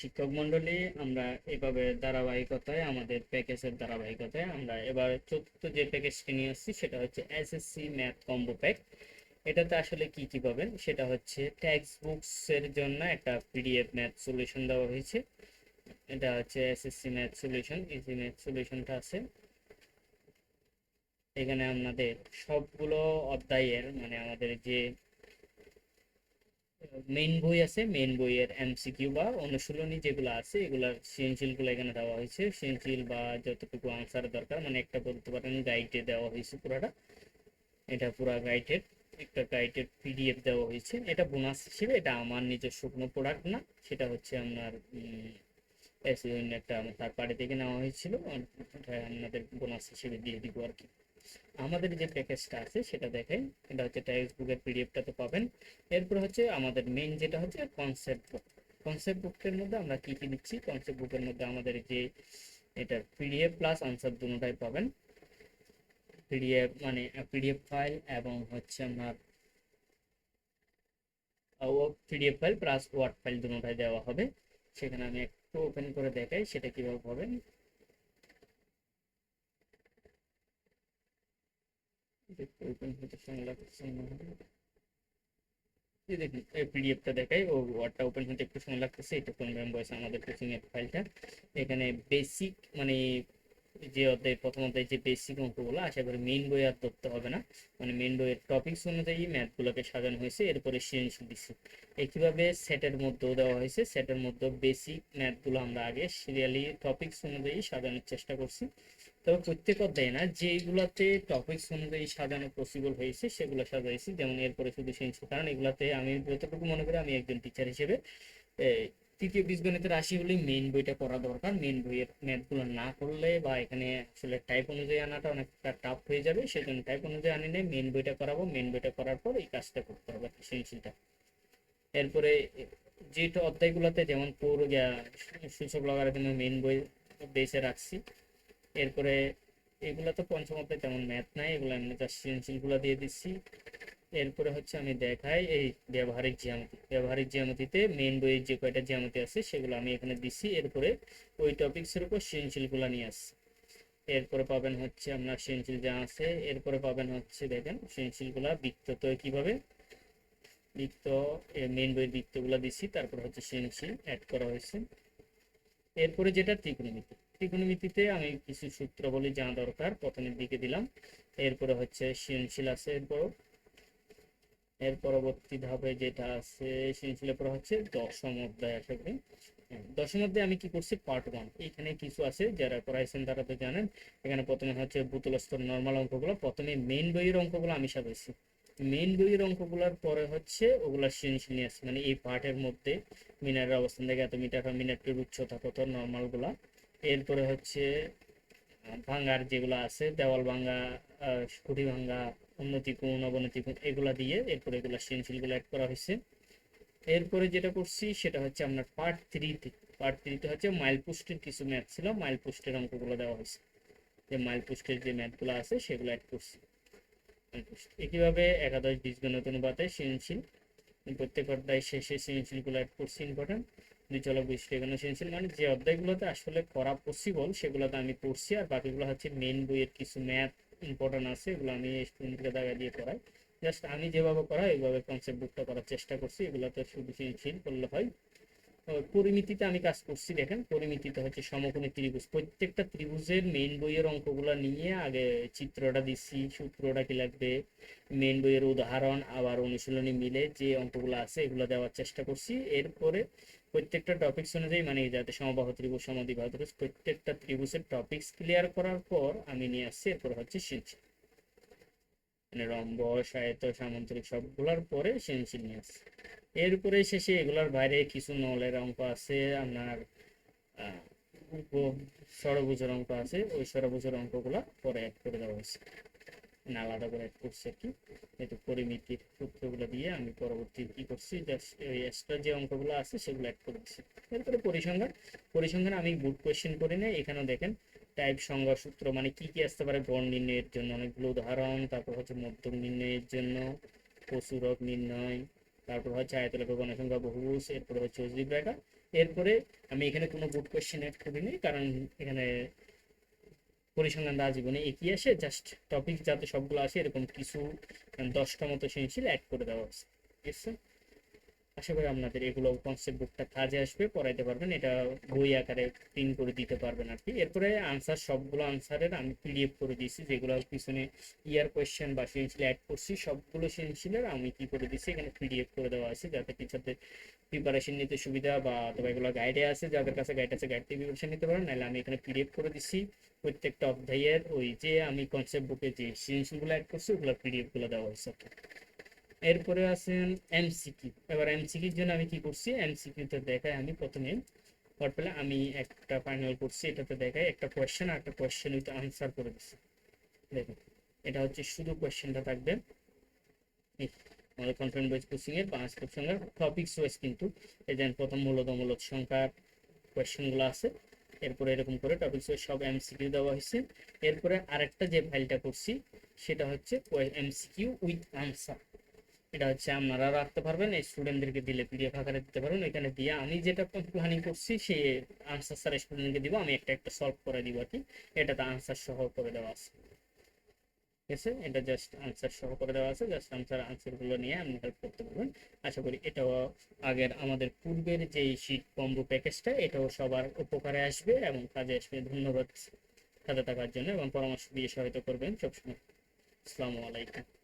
শিক্ষক মন্ডলী আমরা এভাবে ধারাবাহিকতায়, আমাদের প্যাকেজের ধারাবাহিকতায় আমরা এবার চতুর্থ যে প্যাকেজটি নিয়ে আসছি, সেটা হচ্ছে এসএসসি ম্যাথ কম্বো প্যাক এটাতে আসলে কি কি পাবেন? সেটা হচ্ছে টেক্সট বুকস এর জন্য একটা পিডিএফ ম্যাথ সলিউশন দেওয়া হয়েছে। এটা হচ্ছে SSC math solution easy math সলিউশনটা আছে। এখানে আপনাদের সবগুলো অধ্যায়ের মানে আমাদের যে মেইন বই আছে মেইন বইয়ের এমসিকিউ বা অনুশীলনী যেগুলো আছে, এগুলার সৃজনশীলগুলো এখানে দেওয়া হয়েছে। সৃজনশীল বা যতটুকু আনসার দরকার মানে একটা বলতে পারেন গাইডে দেওয়া হয়েছে পুরাটা। এটা পুরা গাইডের একটা গাইডের পিডিএফ দেওয়া হয়েছে। এটা বোনাস হিসেবে, এটা আমার নিজস্ব কোনো প্রোডাক্ট না। সেটা হচ্ছে আপনার একটা থার্ড পার্টি থেকে নেওয়া হয়েছিল। আপনাদের বোনাস হিসেবে দিয়ে দিব আর কি। আমাদের যে প্যাকেজটা আছে, সেটা দেখেন। এটা হচ্ছে টেক্সট বুকের পিডিএফটা তো পাবেন। এরপর হচ্ছে আমাদের মেইন যেটা হচ্ছে কনসেপ্ট বুক কনসেপ্ট বুকের মধ্যে আমরা কি কি দিচ্ছি কনসেপ্ট বুকের মধ্যে আমাদের যে এটা পিডিএফ প্লাস আনসার দুটোটাই পাবেন। পিডিএফ মানে পিডিএফ ফাইল এবং হচ্ছে আপনার PDF file plus word file দুটোটাই দেওয়া হবে। সেখানে আমি একটু ওপেন করে দেখাই, সেটা কীভাবে পাবেন। ওপেন হতে মনে হয়। দেখুন পিডিএফটা দেখাই ও ওয়ার্ডটা ওপেন একটু সময় লাগতেছে এটা বয়স আমাদের কোচিং এর ফাইলটা এখানে বেসিক মানে যে যে বেসিক আশা মেইন আর ধরতে হবে না মানে মেইন বইয়ের অনুযায়ী ম্যাথগুলোকে সাজানো হয়েছে এরপরে সৃজনশীল দিচ্ছি মধ্যেও দেওয়া হয়েছে বেসিক ম্যাথগুলো আমরা আগে সিরিয়ালি অনুযায়ী সাজানোর চেষ্টা করছি তবে প্রত্যেক অধ্যায়ে না যেগুলোতে টপিকস অনুযায়ী সাজানো পসিবল হয়েছে, সেগুলো সাজাইছি। যেমন এরপরে শুধু সৃজনশীল কারণ এগুলাতে আমি যতটুকু মনে করি আমি একজন টিচার হিসেবে তৃতীয় বীজগণিতের রাশি হলে মেইন বইটা পড়া দরকার। মেইন বইয়ের ম্যাথগুলো না করলে বা এখানে আসলে টাইপ অনুযায়ী আনাটা অনেকটা টাফ হয়ে যাবে, সেজন্য টাইপ অনুযায়ী আনি নেই মেইন বইটা করাবো মেইন বইটা করার পর এই কাজটা করতে হবে সৃজনশীলটা এরপরে যেটা অধ্যায়গুলোতে যেমন পৌর সূচক জন্য মেইন বই বেসে রাখছি এরপরে এগুলো তো পঞ্চম অধ্যায় তেমন ম্যাথ নাই, এগুলো আমি জাস্ট সৃজনশীলগুলো দিয়ে দিচ্ছি। এরপরে হচ্ছে আমি দেখাই এই ব্যবহারিক জ্যামিতি। ব্যবহারিক জ্যামিতিতে মেইন বইয়ের যে কয়টা জ্যামিতি আছে সেগুলো আমি এখানে দিচ্ছি। এরপরে ওই টপিক্সের উপর সৃজনশীলগুলো নিয়ে আসছি। এরপরে পাবেন হচ্ছে আপনার সৃজনশীল যা আছে, এরপরে পাবেন হচ্ছে দেখেন সৃজনশীলগুলা বৃত্ত তো কীভাবে? বৃত্ত মেইন বইয়ের বৃত্তগুলো দিচ্ছি, তারপর হচ্ছে সৃজনশীল অ্যাড করা হয়েছে। এরপরে যেটা ত্রিকোণমিতি। ত্রিকোণমিতিতে আমি কিছু সূত্র বলি জানা দরকার। প্রথমের দিকে দিলাম। এরপরে হচ্ছে সৃজনশীল আছে এরপর এর পরবর্তী ধাপে যেটা আছে সৃজনশীলের পর হচ্ছে দশম অধ্যায় আশা করি। হ্যাঁ, দশম অধ্যায়ে আমি কি করছি? Part one. এখানে কিছু আছে যারা করাইছেন তারা তো জানেন। এখানে প্রথমে হচ্ছে বুতল স্তর নর্মাল অঙ্কগুলো। প্রথমে মেন বইয়ের অঙ্কগুলো আমি সাজাইছি। মেন বইয়ের অঙ্কগুলোর পরে হচ্ছে ওগুলা সৃজনশীল নিয়ে আসছে। মানে এই পার্টের মধ্যে মিনারের অবস্থান থেকে এত মিটার মিনারটির উচ্চতা কত নর্মালগুলা এরপরে হচ্ছে ভাঙ্গার যেগুলো আছে, দেওয়াল ভাঙ্গা খুঁটি ভাঙ্গা, উন্নতি কোণ অবনতি কোণ এগুলা দিয়ে এরপরে এগুলা সৃজনশীলগুলো অ্যাড করা হয়েছে। এরপরে যেটা করছি, সেটা হচ্ছে আপনার পার্ট থ্রিতে পার্ট থ্রিতে হচ্ছে মাইল পোস্টের কিছু ম্যাথ ছিল মাইল পোস্টের অঙ্কগুলো দেওয়া হয়েছে। যে মাইল পোস্টের যে ম্যাথগুলো আছে, সেগুলো অ্যাড করছি। একইভাবে একাদশ, বীজগণিত অনুপাতে সৃজনশীল প্রত্যেক অধ্যায় শেষে সৃজনশীলগুলো অ্যাড করছি ইম্পর্টেন্ট দুই চলক বৈশিষ্ট্য এখানে সৃজনশীল মানে যে অধ্যায়গুলোতে আসলে করা পসিবল সেগুলোতে আমি পড়ছি আর বাকিগুলো হচ্ছে মেন বইয়ের কিছু ম্যাথ ইম্পর্টেন্ট আছে, এগুলো আমি স্টুডেন্টকে দেখা দিয়ে করাই জাস্ট আমি যেভাবে করাই ওইভাবে কনসেপ্ট বুকটা করার চেষ্টা করছি, এগুলোতে শুধু সৃজনশীল করলে হয়। পরিমিতিতে আমি কাজ করছি, দেখেন, পরিমিতিতে হচ্ছে সমকোণী ত্রিভুজ। প্রত্যেকটা ত্রিভুজের মেইন বইয়ের অঙ্কগুলো নিয়ে আগে চিত্রটা দিচ্ছি, সূত্রটা কি লাগবে? মেইন বইয়ের উদাহরণ, আবার অনুশীলনী মিলে যে অঙ্কগুলো আছে, এগুলো দেওয়ার চেষ্টা করছি। এরপরে প্রত্যেকটা টপিকস অনুযায়ী মানে যাতে সমবাহু ত্রিভুজ সমদ্বিবাহু ত্রিভুজ, প্রত্যেকটা ত্রিভুজের টপিকস ক্লিয়ার করার পর আমি নিয়ে আসছি, এরপর হচ্ছে সৃজনশীল। মানে রম্বস আয়ত সামান্তরিক সবগুলোর পরে সৃজনশীল নিয়ে আসছি। এরপরে শেষে এগুলোর বাইরে কিছু নলের অঙ্ক আছে, আপনার ষড়ভুজের অঙ্ক আছে, ওই ষড়ভুজের অঙ্কগুলা পরে অ্যাড করে দেওয়া হয়েছে। আলাদা করে অ্যাড করছি আর কি একটু পরিমিতির সূত্রগুলো দিয়ে আমি পরবর্তী কি করছি জাস্ট ওই এক্সট্রা যে অঙ্কগুলো আছে সেগুলো অ্যাড করে দিচ্ছি। এরপরে পরিসংখ্যান। পরিসংখ্যান আমি বুট কোয়েশ্চেন করে নেই। এখানেও দেখেন টাইপ সংজ্ঞা সূত্র মানে কি কি আসতে পারে? গড় নির্ণয়ের জন্য অনেকগুলো উদাহরণ, তারপর হচ্ছে মধ্যম নির্ণয়ের জন্য প্রচুরক নির্ণয়, তারপর হচ্ছে আয়তলেখ গণসংখ্যা বহুভুজ, এরপর হচ্ছে অজিব রেখা এরপরে আমি এখানে কোনো বুট কোয়েশ্চেন অ্যাড করিনি, কারণ এখানে পরিসংখ্যান দেওয়া জীবনে একই আসে জাস্ট টপিক যাতে সবগুলো আসে, এরকম কিছু দশটা মতো সৃজনশীল অ্যাড করে দেওয়া হচ্ছে। ঠিক আছে আশা করি আপনাদের এগুলো কনসেপ্ট বুকটা কাজে আসবে, পড়াইতে পারবেন। এটা বই আকারে প্রিন্ট করে দিতে পারবেন আর কি। এরপরে আনসার সবগুলো আনসারের আমি পিডিএফ করে দিয়েছি, যেগুলো পিছনে ইয়ার কোয়েশ্চেন বা সৃজনশীল অ্যাড করছি, সবগুলো সৃজনশীলের আমি কি করে দিচ্ছি, এখানে পিডিএফ করে দেওয়া আছে, যাতে টিচারদের প্রিপারেশন নিতে সুবিধা বা অথবা এগুলো গাইডে আছে, যাদের কাছে গাইড আছে গাইড থেকে প্রিপারেশন নিতে পারেন। নাহলে আমি এখানে পিডিএফ করে দিচ্ছি। প্রত্যেকটা অধ্যায়ের ওই যে আমি কনসেপ্ট বুকে যে সৃজনশীলগুলো অ্যাড করছি, ওগুলো পিডিএফগুলো দেওয়া হয়েছে। এরপরে আছেন এমসিকিউ এবার এমসিকিউর জন্য আমি কি করছি? এমসিকিউতে দেখাই আমি প্রথমে। হট পেলে আমি একটা ফাইনাল করছি, এটাতে দেখাই একটা কোয়েশ্চেন আর একটা কোয়েশ্চেন উইথ আনসার করে দিচ্ছি। দেখুন, এটা হচ্ছে শুধু কোয়েশ্চেনটা থাকবে। আমাদের কনফারেন্ট বেস কোচিং এর পাঁচ কোশ্চেনের টপিকস ওয়াইজ কিন্তু এই যে প্রথম মূলত মূলত সংখ্যার কোয়েশ্চেনগুলো আছে, এরপরে এরকম করে টপিকস ওয়াইজ সব এমসিকিউ দেওয়া হয়েছে। এরপরে আরেকটা যে ফাইলটা করছি, সেটা হচ্ছে এমসিকিউ উইথ আনসার এটা হচ্ছে আপনারা রাখতে পারবেন, এই স্টুডেন্টদেরকে দিলে পিডিএফ আকারে দিতে পারবেন। এখানে দিয়ে আমি যেটা প্ল্যানিং করছি, সে আনসার স্যার স্টুডেন্টকে দিব, আমি একটা একটা সলভ করে দিব আর কি। এটাতে আনসার সহ করে দেওয়া আছে। ঠিক আছে? এটা জাস্ট আনসার সহ করে দেওয়া আছে জাস্ট আনসার আনসারগুলো নিয়ে আপনি হেল্প করতে পারবেন। আশা করি এটাও আগের আমাদের পূর্বের যে শীত কম্বো প্যাকেজটা এটাও সবার উপকারে আসবে এবং কাজে আসবে। ধন্যবাদ। সাথে থাকার জন্য এবং পরামর্শ দিয়ে সহায়তা করবেন সবসময়। আসসালামু আলাইকুম।